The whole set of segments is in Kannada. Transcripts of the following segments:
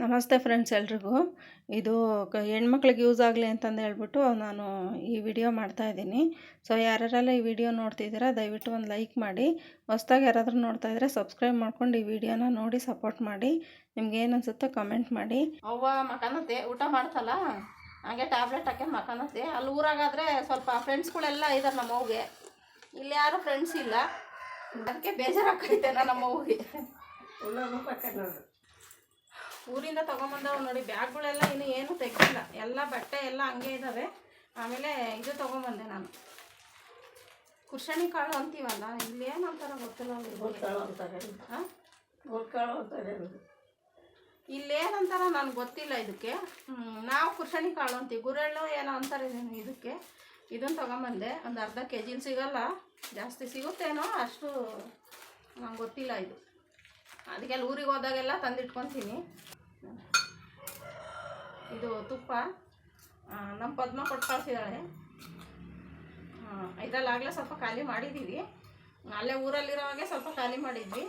ನಮಸ್ತೆ ಫ್ರೆಂಡ್ಸ್ ಎಲ್ರಿಗೂ. ಇದು ಕ ಹೆಣ್ಮಕ್ಳಿಗೆ ಯೂಸ್ ಆಗಲಿ ಅಂತಂದು ಹೇಳ್ಬಿಟ್ಟು ನಾನು ಈ ವಿಡಿಯೋ ಮಾಡ್ತಾಯಿದ್ದೀನಿ ಸೊ ಯಾರ್ಯಾರೆಲ್ಲ ಈ ವಿಡಿಯೋ ನೋಡ್ತಿದ್ದೀರಾ ದಯವಿಟ್ಟು ಒಂದು ಲೈಕ್ ಮಾಡಿ. ಹೊಸ್ದಾಗಿ ಯಾರಾದರೂ ನೋಡ್ತಾ ಇದ್ದರೆ ಸಬ್ಸ್ಕ್ರೈಬ್ ಮಾಡ್ಕೊಂಡು ಈ ವಿಡಿಯೋನ ನೋಡಿ ಸಪೋರ್ಟ್ ಮಾಡಿ. ನಿಮ್ಗೆ ಏನು ಅನಿಸುತ್ತೋ ಕಮೆಂಟ್ ಮಾಡಿ. ಅವ್ವ ಮಕಾನತ್ತೆ ಊಟ ಮಾಡ್ತಲ್ಲ? ಹಾಗೆ ಟ್ಯಾಬ್ಲೆಟ್ ಹಾಕಿ ಮಕನತ್ತೆ ಅಲ್ಲಿ ಊರಾಗಾದ್ರೆ ಸ್ವಲ್ಪ ಫ್ರೆಂಡ್ಸ್ಗಳೆಲ್ಲ ಇದ್ದಾರೆ ನಮ್ಮ ಅವ್ಗೆ ಇಲ್ಲಿ ಯಾರು ಫ್ರೆಂಡ್ಸ್ ಇಲ್ಲ. ಅದಕ್ಕೆ ಬೇಜಾರಾಗೈತೆ ನಮ್ಮ ಅವ್ಗೆ ಊರಿಂದ ತೊಗೊಂಬಂದವು ನೋಡಿ ಬ್ಯಾಗ್ಗಳೆಲ್ಲ ಇನ್ನು ಏನು ತೆಗಿಲ್ಲ ಎಲ್ಲ ಬಟ್ಟೆ ಎಲ್ಲ ಹಂಗೆ ಇದ್ದಾವೆ ಆಮೇಲೆ ಇದು ತೊಗೊಂಬಂದೆ ನಾನು. ಕುರ್ಷಣಿ ಕಾಳು ಅಂತೀವಲ್ಲ ಇಲ್ಲಿ ಏನು ಅಂತಾರ ಗೊತ್ತಿಲ್ಲ ಅಂತಾರೆ. ಹಾಂ ಇಲ್ಲೇನಂತಾರ ನನಗೆ ಗೊತ್ತಿಲ್ಲ ಇದಕ್ಕೆ. ನಾವು ಕುರ್ಷಣಿ ಕಾಳು ಅಂತೀವಿ. ಗುರೆಳ್ಳು ಏನೋ ಅಂತಾರೆ ಇದಕ್ಕೆ. ಇದನ್ನು ತೊಗೊಂಬಂದೆ. ಒಂದು ಅರ್ಧ ಕೆ ಜಿಲಿ ಸಿಗಲ್ಲ. ಜಾಸ್ತಿ ಸಿಗುತ್ತೇನೋ ಅಷ್ಟು ನಂಗೆ ಗೊತ್ತಿಲ್ಲ ಇದು. ಅದಕ್ಕೆಲ್ಲ ಊರಿಗೆ ಹೋದಾಗೆಲ್ಲ ತಂದಿಟ್ಕೊತೀನಿ. ಇದು ತುಪ್ಪ. ನಮ್ಮ ಪದ್ಮ ಕೊಟ್ಟು ಕಳಿಸಿದ್ದಾಳೆ ಇದರಲ್ಲಾಗಲೇ ಸ್ವಲ್ಪ ಖಾಲಿ ಮಾಡಿದ್ದೀವಿ ಅಲ್ಲೇ ಊರಲ್ಲಿರೋವಾಗೆ ಸ್ವಲ್ಪ ಖಾಲಿ ಮಾಡಿದ್ವಿ.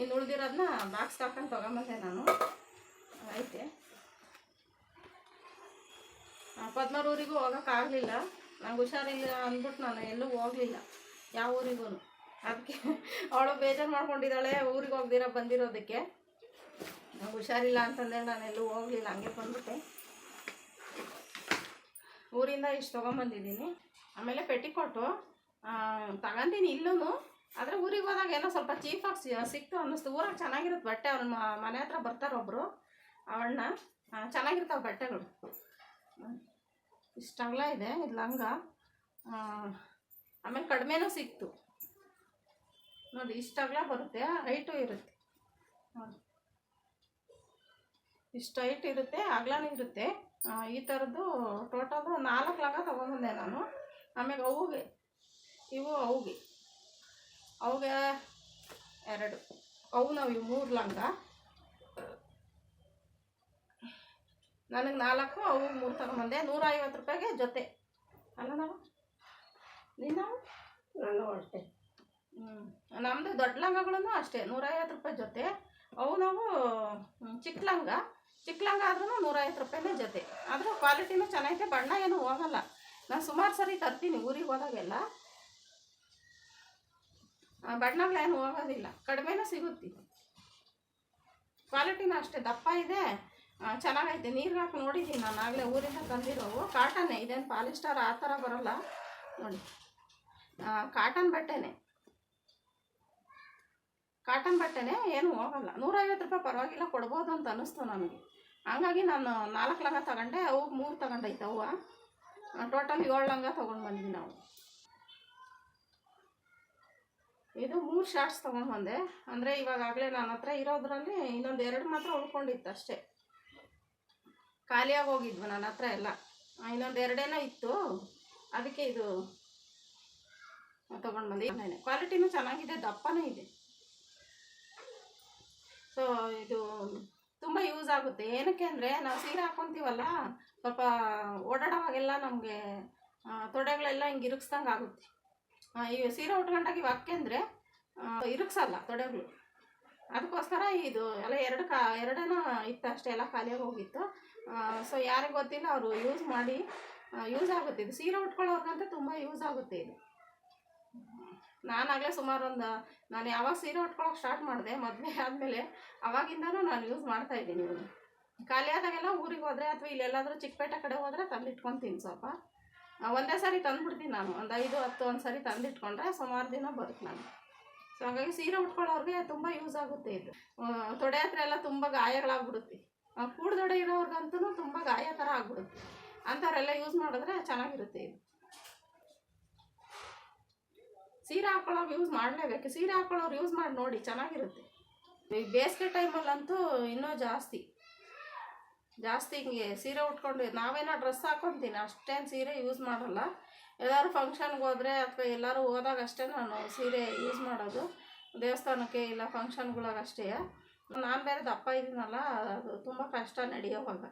ಇನ್ನು ಉಳಿದಿರೋದನ್ನ ಬಾಕ್ಸ್ ಹಾಕೊಂಡು ತೊಗೊಂಬಂದೆ ನಾನು. ಐತೆ ಪದ್ಮರೂರಿಗೂ ಹೋಗೋಕ್ಕಾಗಲಿಲ್ಲ. ನಂಗೆ ಹುಷಾರಿಲ್ಲ ಅಂದ್ಬಿಟ್ಟು ನಾನು ಎಲ್ಲೂ ಹೋಗಲಿಲ್ಲ. ಯಾವ ಊರಿಗೂ ಅದಕ್ಕೆ ಅವಳು ಬೇಜಾರು ಮಾಡ್ಕೊಂಡಿದ್ದಾಳೆ, ಊರಿಗೆ ಹೋಗ್ದಿರ, ಬಂದಿರೋದಕ್ಕೆ. ಹುಷಾರಿಲ್ಲ ಅಂತಂದೇಳಿ ನಾನು ಎಲ್ಲೂ ಹೋಗಲಿಲ್ಲ, ಹಂಗೆ ಬಂದ್ಬಿಟ್ಟೆ. ಊರಿಂದ ಇಷ್ಟು ತೊಗೊಂಬಂದಿದ್ದೀನಿ. ಆಮೇಲೆ ಪೆಟ್ಟಿಕೊಟ್ಟು ತಗೊಂತೀನಿ ಇಲ್ಲೂ ಆದರೆ ಊರಿಗೆ ಹೋದಾಗ ಏನೋ ಸ್ವಲ್ಪ ಚೀಫಾಗಿ ಸಿಕ್ತು ಅನ್ನಿಸ್ತು. ಊರಾಗ ಚೆನ್ನಾಗಿರುತ್ತೆ ಬಟ್ಟೆ, ಅವ್ರ ಮನೆ ಹತ್ರ ಬರ್ತಾರೆ ಒಬ್ಬರು ಅವಳನ್ನ ಚೆನ್ನಾಗಿರ್ತಾವೆ ಬಟ್ಟೆಗಳು. ಇಷ್ಟಂಗ್ಲ ಇದೆ, ಇದು ಲಂಗ. ಆಮೇಲೆ ಕಡಿಮೆನೂ ಸಿಕ್ತು. ನೋಡಿ, ಇಷ್ಟು ಅಗಲ ಬರುತ್ತೆ? ಹೈಟು ಇರುತ್ತೆ. ನೋಡಿ. ಇಷ್ಟು ಹೈಟ್ ಇರುತ್ತೆ ಅಗಲನೂ ಇರುತ್ತೆ. ಈ ಥರದ್ದು ಟೋಟಲು ನಾಲ್ಕು ಲಂಗ ತೊಗೊಂಬಂದೆ ನಾನು. ಆಮೇಲೆ ಅವುಗೆ, ಇವು ಅವುಗೆ. ಅವುಗೆ ಎರಡು. ಅವು ನಾವು ಇವು ಮೂರು ಲಂಗ. ನನಗೆ ನಾಲ್ಕು ಅವು ಮೂರು ತಗೊಂಬಂದೆ ನೂರ ಐವತ್ತು ರೂಪಾಯಿಗೆ ಜೊತೆ. ಅಲ್ಲ ನಾವು? ನೀನು ಅಷ್ಟೇ. ನಮ್ಮದು ದೊಡ್ಡ ಲಂಗಗಳನ್ನು ಅಷ್ಟೇ, ನೂರೈವತ್ತು ರೂಪಾಯಿ ಜೊತೆ. ಅವು ನಾವು ಚಿಕ್ಕ ಲಂಗ. ಚಿಕ್ಕ ಲಂಗ ಆದ್ರೂ ನೂರೈವತ್ತು ರೂಪಾಯಿನೇ ಜೊತೆ. ಆದರೂ ಕ್ವಾಲಿಟಿನೂ ಚೆನ್ನಾಗಿದೆ ಬಣ್ಣ ಏನೂ ಹೋಗಲ್ಲ. ನಾನು ಸುಮಾರು ಸರಿ ತರ್ತೀನಿ ಊರಿಗೆ ಹೋದಾಗೆಲ್ಲ. ಬಣ್ಣಗಳೇನು ಹೋಗೋದಿಲ್ಲ. ಕಡಿಮೆನೂ ಸಿಗುತ್ತೆ. ಕ್ವಾಲಿಟಿನೂ ಅಷ್ಟೇ, ದಪ್ಪ ಇದೆ. ಚೆನ್ನಾಗೈತೆ. ನೀರು ಹಾಕಿ ನೋಡಿದ್ದೀನಿ ನಾನು ಆಗಲೇ ಊರಿಂದ ತಂದಿರೋವು. ಕಾಟನ್ನೇ ಇದೇನು ಪಾಲಿಸ್ಟರ್ ಆ ಥರ ಬರೋಲ್ಲ. ನೋಡಿ. ಕಾಟನ್ ಬಟ್ಟೆನೇ. ಕಾಟನ್ ಬಟ್ಟೆನೇ ಏನು ಹೋಗಲ್ಲ. ನೂರೈವತ್ತು ರೂಪಾಯಿ ಪರವಾಗಿಲ್ಲ, ಕೊಡ್ಬೋದು ಅಂತ ಅನ್ನಿಸ್ತು ನನಗೆ. ಹಂಗಾಗಿ ನಾನು ನಾಲ್ಕು ಲಂಗ ತಗೊಂಡೆ, ಅವು ಮೂರು ತಗೊಂಡೈತೆ ಅವು ಟೋಟಲ್ ಏಳು ಲಂಗ ತೊಗೊಂಡು ಬಂದ್ವಿ ನಾವು. ಇದು ಮೂರು ಶಾರ್ಟ್ಸ್ ತೊಗೊಂಡು ಬಂದೆ. ಅಂದರೆ ಇವಾಗಲೇ ನನ್ನ ಹತ್ರ ಇರೋದ್ರಲ್ಲಿ ಇನ್ನೊಂದು ಎರಡು ಮಾತ್ರ ಉಳ್ಕೊಂಡಿತ್ತು ಅಷ್ಟೇ. ಖಾಲಿಯಾಗಿ ಹೋಗಿದ್ವು ನನ್ನ ಹತ್ರ ಎಲ್ಲ. ಇನ್ನೊಂದು ಎರಡೇನೋ ಇತ್ತು. ಅದಕ್ಕೆ ಇದು ತೊಗೊಂಡು ಬಂದೆ. ಕ್ವಾಲಿಟಿನೂ ಚೆನ್ನಾಗಿದೆ, ದಪ್ಪನೇ ಇದೆ. ಸೊ ಇದು ತುಂಬ ಯೂಸ್ ಆಗುತ್ತೆ. ಏನಕ್ಕೆ ಅಂದರೆ ನಾವು ಸೀರೆ ಹಾಕ್ಕೊತೀವಲ್ಲ ಸ್ವಲ್ಪ ಓಡಾಡೋವಾಗೆಲ್ಲ ನಮಗೆ ತೊಡೆಗಳೆಲ್ಲ ಹಿಂಗೆ ಇರುಗಿಸ್ದಂಗೆ ಆಗುತ್ತೆ. ಈ ಸೀರೆ ಉಟ್ಕೊಂಡಾಗ ಇವು ಹಾಕ್ಯಂದ್ರೆ ಇರುಗ್ಸಲ್ಲ ತೊಡೆಗಳು. ಅದಕ್ಕೋಸ್ಕರ ಇದು ಎಲ್ಲ ಎರಡು ಕಾ ಎರಡೇನೋ ಇತ್ತು ಅಷ್ಟೇ, ಎಲ್ಲ ಖಾಲಿಯಾಗಿ ಹೋಗಿತ್ತು. ಸೊ ಯಾರಿಗೆ ಗೊತ್ತಿಲ್ಲ, ಅವರು ಯೂಸ್ ಮಾಡಿ ಯೂಸ್ ಆಗುತ್ತೆ. ಇದು ಸೀರೆ ಉಟ್ಕೊಳ್ಳೋರ್ಗಂತೂ ತುಂಬ ಯೂಸ್ ಆಗುತ್ತೆ ಇದು. ನಾನಾಗಲೇ ಸುಮಾರು ಒಂದು ನಾನು ಯಾವಾಗ ಸೀರೆ ಉಟ್ಕೊಳಕ್ಕೆ ಸ್ಟಾರ್ಟ್ ಮಾಡಿದೆ, ಮದುವೆ ಆದಮೇಲೆ ಅವಾಗಿಂದನೂ ನಾನು ಯೂಸ್ ಮಾಡ್ತಾ ಇದ್ದೀನಿ ಇವನು. ಖಾಲಿ ಆದಾಗೆಲ್ಲ ಊರಿಗೆ ಹೋದರೆ ಅಥವಾ ಇಲ್ಲೆಲ್ಲಾದರೂ ಚಿಕ್ಕಪೇಟೆ ಕಡೆ ಹೋದರೆ ತಂದಿಟ್ಕೊತೀನಿ ಸ್ವಲ್ಪ. ಒಂದೇ ಸಾರಿ ತಂದುಬಿಡ್ತೀನಿ ನಾನು. ಒಂದು ಐದು, ಹತ್ತು ಒಂದು ಸಾರಿ ತಂದಿಟ್ಕೊಂಡ್ರೆ ಸುಮಾರು ದಿನ ಬರುತ್ತೆ ನಾನು ಸೊ ಹಾಗಾಗಿ ಸೀರೆ ಉಟ್ಕೊಳ್ಳೋರಿಗೆ ತುಂಬ ಯೂಸ್ ಆಗುತ್ತೆ ಇದು. ತೊಡೆ ಹತ್ರ ಎಲ್ಲ ತುಂಬ ಗಾಯಗಳಾಗ್ಬಿಡುತ್ತೆ. ಕೂಡು ತೊಡೆ ಇರೋರ್ಗಂತೂ ತುಂಬ ಗಾಯ ಥರ ಆಗ್ಬಿಡುತ್ತೆ. ಅಂಥವರೆಲ್ಲ ಯೂಸ್ ಮಾಡಿದ್ರೆ ಚೆನ್ನಾಗಿರುತ್ತೆ ಇದು. ಸೀರೆ ಹಾಕೊಳ್ಳೋರು ಯೂಸ್ ಮಾಡಲೇಬೇಕು. ಸೀರೆ ಹಾಕೊಳ್ಳೋರು ಯೂಸ್ ಮಾಡಿ ನೋಡಿ, ಚೆನ್ನಾಗಿರುತ್ತೆ. ಈ ಬೇಸಿಗೆ ಟೈಮಲ್ಲಂತೂ ಇನ್ನೂ ಜಾಸ್ತಿ. ಜಾಸ್ತಿ ಹಿಂಗೆ ಸೀರೆ ಉಟ್ಕೊಂಡು, ನಾವೇನೋ ಡ್ರೆಸ್ ಹಾಕೊತೀನಿ, ಅಷ್ಟೇನು ಸೀರೆ ಯೂಸ್ ಮಾಡಲ್ಲ. ಎಲ್ಲರೂ ಫಂಕ್ಷನ್ಗೆ ಹೋದರೆ ಅಥವಾ ಎಲ್ಲರೂ ಹೋದಾಗ ಅಷ್ಟೇ ನಾನು ಸೀರೆ ಯೂಸ್ ಮಾಡೋದು. ದೇವಸ್ಥಾನಕ್ಕೆ ಇಲ್ಲ ಫಂಕ್ಷನ್ಗಳಾಗಷ್ಟೇ ನಾನು ಬೇರೆ ದಪ್ಪ ಇದ್ದೀನಲ್ಲ, ಅದು ತುಂಬ ಕಷ್ಟ ನಡೆಯೋವಾಗ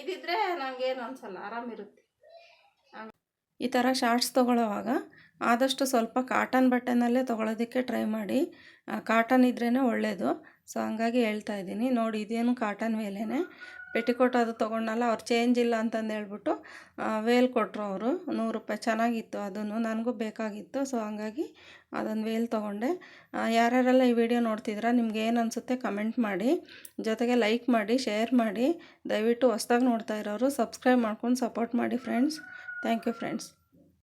ಇದಿದ್ರೆ ನನಗೇನು ಅನಿಸಲ್ಲ, ಆರಾಮಿರುತ್ತೆ. ಈ ಥರ ಶಾರ್ಟ್ಸ್ ತೊಗೊಳ್ಳೋವಾಗ ಆದಷ್ಟು ಸ್ವಲ್ಪ ಕಾಟನ್ ಬಟ್ಟೆನಲ್ಲೇ ತೊಗೊಳೋದಕ್ಕೆ ಟ್ರೈ ಮಾಡಿ. ಕಾಟನ್ ಇದ್ರೇ ಒಳ್ಳೆಯದು ಸೊ ಹಂಗಾಗಿ ಹೇಳ್ತಾ ಇದ್ದೀನಿ. ನೋಡಿ, ಇದೇನು ಕಾಟನ್ ವೇಲೆನೇ ಪೆಟಿಕೋಟ್ ಅದು ತೊಗೊಂಡಲ್ಲ ಅವ್ರು ಚೇಂಜ್ ಇಲ್ಲ ಅಂತಂದು ಹೇಳ್ಬಿಟ್ಟು ವೇಲ್ ಕೊಟ್ಟರು ಅವರು. ನೂರು ರೂಪಾಯಿ. ಚೆನ್ನಾಗಿತ್ತು ಅದನ್ನು ನನಗೂ ಬೇಕಾಗಿತ್ತು. ಸೊ ಹಂಗಾಗಿ ಅದೊಂದು ವೇಲ್ ತೊಗೊಂಡೆ. ಯಾರ್ಯಾರೆಲ್ಲ ಈ ವಿಡಿಯೋ ನೋಡ್ತಿದ್ದೀರಾ, ನಿಮ್ಗೆ ಏನು ಅನಿಸುತ್ತೆ ಕಮೆಂಟ್ ಮಾಡಿ. ಜೊತೆಗೆ ಲೈಕ್ ಮಾಡಿ ಶೇರ್ ಮಾಡಿ. ದಯವಿಟ್ಟು ಹೊಸ್ದಾಗಿ ನೋಡ್ತಾ ಇರೋರು ಸಬ್ಸ್ಕ್ರೈಬ್ ಮಾಡ್ಕೊಂಡು ಸಪೋರ್ಟ್ ಮಾಡಿ ಫ್ರೆಂಡ್ಸ್ ಥ್ಯಾಂಕ್ ಯು ಫ್ರೆಂಡ್ಸ್